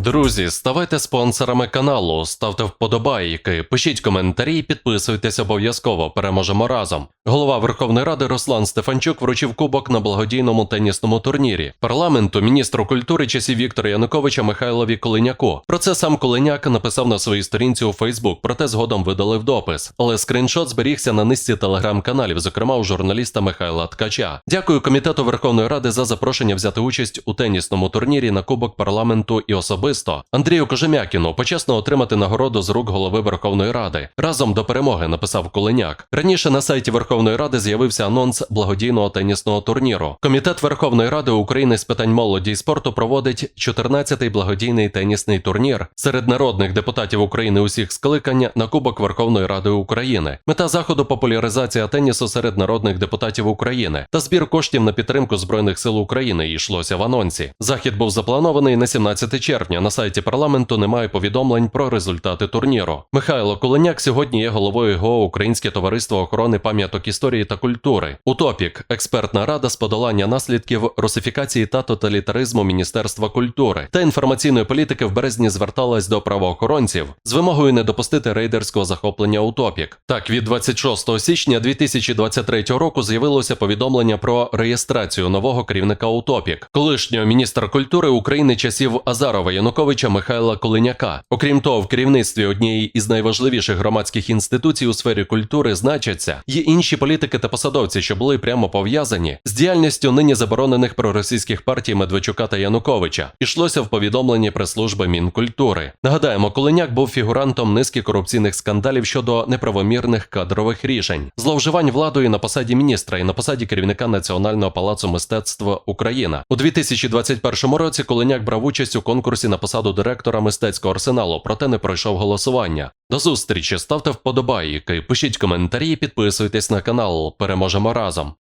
Друзі, ставайте спонсорами каналу, ставте вподобайки, пишіть коментарі, і підписуйтесь обов'язково. Переможемо разом. Голова Верховної Ради Руслан Стефанчук вручив кубок на благодійному тенісному турнірі парламенту міністру культури часів Віктора Януковича Михайлові Колиняку. Про це сам Колиняк написав на своїй сторінці у Фейсбук, проте згодом видалив допис. Але скріншот зберігся на низці телеграм-каналів, зокрема у журналіста Михайла Ткача. Дякую комітету Верховної Ради за запрошення взяти участь у тенісному турнірі на кубок парламенту і особисто Андрію Кожем'якіну почесно отримати нагороду з рук голови Верховної Ради. Разом до перемоги написав Коленяк. Раніше на сайті Верховної Ради з'явився анонс благодійного тенісного турніру. Комітет Верховної Ради України з питань молоді і спорту проводить 14-й благодійний тенісний турнір серед народних депутатів України усіх скликань на Кубок Верховної Ради України. Мета заходу популяризація тенісу серед народних депутатів України та збір коштів на підтримку Збройних сил України йшлося в анонсі. Захід був запланований на 17 червня. На сайті парламенту немає повідомлень про результати турніру. Михайло Коленяк сьогодні є головою ГО Українське товариство охорони пам'яток історії та культури. Утопік експертна рада з подолання наслідків русифікації та тоталітаризму Міністерства культури та інформаційної політики в березні зверталась до правоохоронців з вимогою не допустити рейдерського захоплення Утопік. Так, від 26 січня 2023 року з'явилося повідомлення про реєстрацію нового керівника Утопік, колишнього міністра культури України часів Азарова Януковича Михайла Колиняка. Окрім того, в керівництві однієї із найважливіших громадських інституцій у сфері культури значаться є інші політики та посадовці, що були прямо пов'язані з діяльністю нині заборонених проросійських партій Медведчука та Януковича. Ішлося в повідомленні прес-служби Мінкультури. Нагадаємо, Колиняк був фігурантом низки корупційних скандалів щодо неправомірних кадрових рішень, зловживань владою на посаді міністра і на посаді керівника Національного палацу мистецтва Україна у 2021 році. Колиняк брав участь у конкурсі на посаду директора мистецького арсеналу, проте не пройшов голосування. До зустрічі ставте вподобайки, пишіть коментарі, і підписуйтесь на канал. Переможемо разом.